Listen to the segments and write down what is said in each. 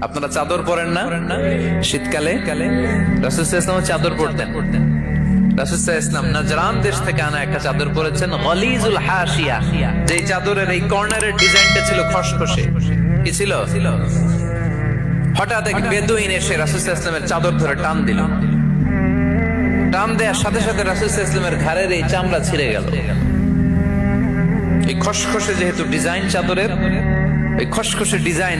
আপনারা চাদর পরেন না? শীতকালে? ইসলাম চাদর পরতেন। যে চাদরের এই কর্নারের ডিজাইনটা ছিল ছিল? হঠাৎ এসে চাদর ধরে টান দিল। টান দেওয়ার সাথে সাথে ঘাড়ের এই চামড়া ছিঁড়ে গেল। এই খসখসে যেহেতু ডিজাইন চাদরের ওই খসখসে ডিজাইন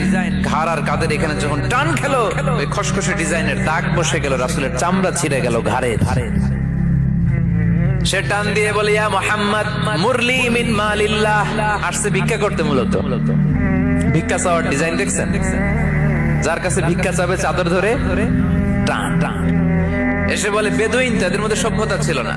ঘাড় আর কাদের এখানে যখন টান খেলো ওই খসখসে ডিজাইনের দাগ বসে গেল, রাসুলের চামড়া ছিঁড়ে গেল ঘাড়ে ধারে সে টান দিয়ে বলে, ইয়া মোহাম্মদ, মুরলি মিন মালিল্লাহ। আসছে ভিক্ষা করতে মূলত। ভিক্ষা চাওয়ার ডিজাইন দেখছেন? যার কাছে ভিক্ষা চাবে চাদর ধরে, টান টান। এসে বলে, বেদুইন, তাদের মধ্যে সভ্যতা ছিল না।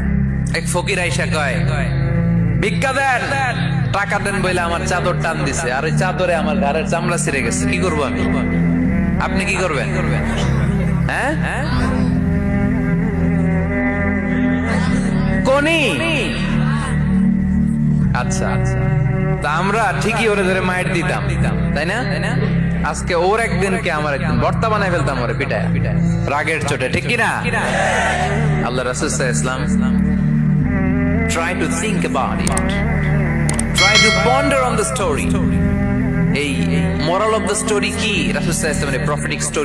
এক ফকির আইসা কয়, ভিক্ষা দেন। টাকা দেন বলে আমার চাদর টান দিছে, আর ওই চাদরে আমার ঘরের চামড়া ছিঁড়ে গেছে। কি করব আমি? আপনি কি করবেন? হ্যাঁ? কোনি? আচ্ছা আচ্ছা। তা আমরা ঠিকই ওরে ধরে মায়ের দিতাম, তাই না? আজকে ওর একদিনকে আমার একদিন বানায় ফেলতাম ওরে পিটায়, রাগের চোটে, ঠিক কি না আল্লাহ রাসুল ইসলাম try to think about it try to ponder on the story এই moral of the story কি রাসুল ইসলামের prophetic story